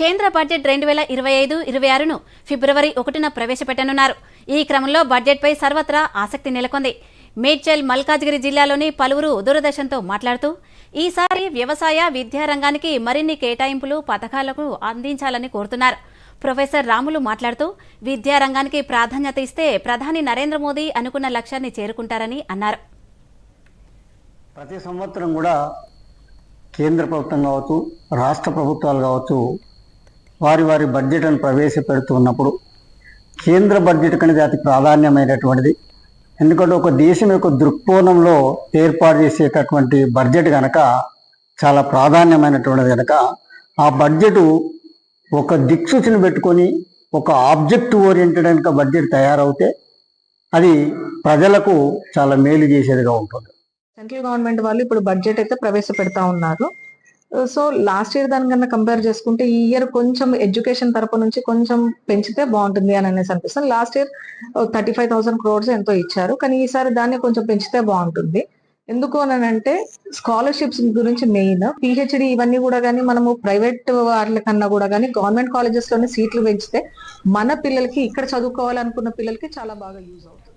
కేంద్ర బడ్జెట్ రెండు వేల ఇరవై ఐదు ఇరవై ఆరును ఫిబ్రవరి ఒకటిన ప్రవేశపెట్టనున్నారు. ఈ క్రమంలో బడ్జెట్పై సర్వత్రా ఆసక్తి నెలకొంది. మేడ్చల్ మల్కాజ్గిరి జిల్లాలోని పలువురు దూరదర్శన్తో మాట్లాడుతూ ఈసారి వ్యవసాయ విద్యారంగానికి మరిన్ని కేటాయింపులు పథకాలకు అందించాలని కోరుతున్నారు. ప్రొఫెసర్ రాములు మాట్లాడుతూ విద్యారంగానికి ప్రాధాన్యత ఇస్తే ప్రధాని నరేంద్ర మోదీ అనుకున్న లక్ష్యాన్ని చేరుకుంటారని అన్నారు. ప్రతి సంవత్సరం కూడా కేంద్ర ప్రభుత్వం కావచ్చు రాష్ట్ర ప్రభుత్వాలు కావచ్చు వారి వారి బడ్జెట్ను ప్రవేశపెడుతున్నప్పుడు కేంద్ర బడ్జెట్ అనేది అతి ప్రాధాన్యమైనటువంటిది. ఎందుకంటే ఒక దేశం యొక్క దృక్కోణంలో ఏర్పాటు చేసేటటువంటి బడ్జెట్ కనుక చాలా ప్రాధాన్యమైనటువంటిది కనుక ఆ బడ్జెట్ ఒక దిక్సూచిని పెట్టుకొని ఒక ఆబ్జెక్ట్ ఓరియంటెడ్ కనుక బడ్జెట్ తయారవుతే అది ప్రజలకు చాలా మేలు చేసేదిగా ఉంటుంది. సెంట్రల్ గవర్నమెంట్ వాళ్ళు ఇప్పుడు బడ్జెట్ అయితే ప్రవేశపెడతా ఉన్నారు. సో లాస్ట్ ఇయర్ దానికన్నా కంపేర్ చేసుకుంటే ఈ ఇయర్ కొంచెం ఎడ్యుకేషన్ తరపు నుంచి కొంచెం పెంచితే బాగుంటుంది అని అనేసి అనిపిస్తుంది. Last year thirty five thousand crores ఎంతో ఇచ్చారు. కానీ ఈసారి దాన్ని కొంచెం పెంచితే బాగుంటుంది. ఎందుకు అని అంటే స్కాలర్షిప్స్ గురించి మెయిన్ పిహెచ్డి ఇవన్నీ కూడా కానీ మనము ప్రైవేట్ వాళ్ళ కన్నా కూడా కానీ గవర్నమెంట్ కాలేజెస్లోనే సీట్లు పెంచితే మన పిల్లలకి ఇక్కడ చదువుకోవాలనుకున్న పిల్లలకి చాలా బాగా యూజ్ అవుతుంది.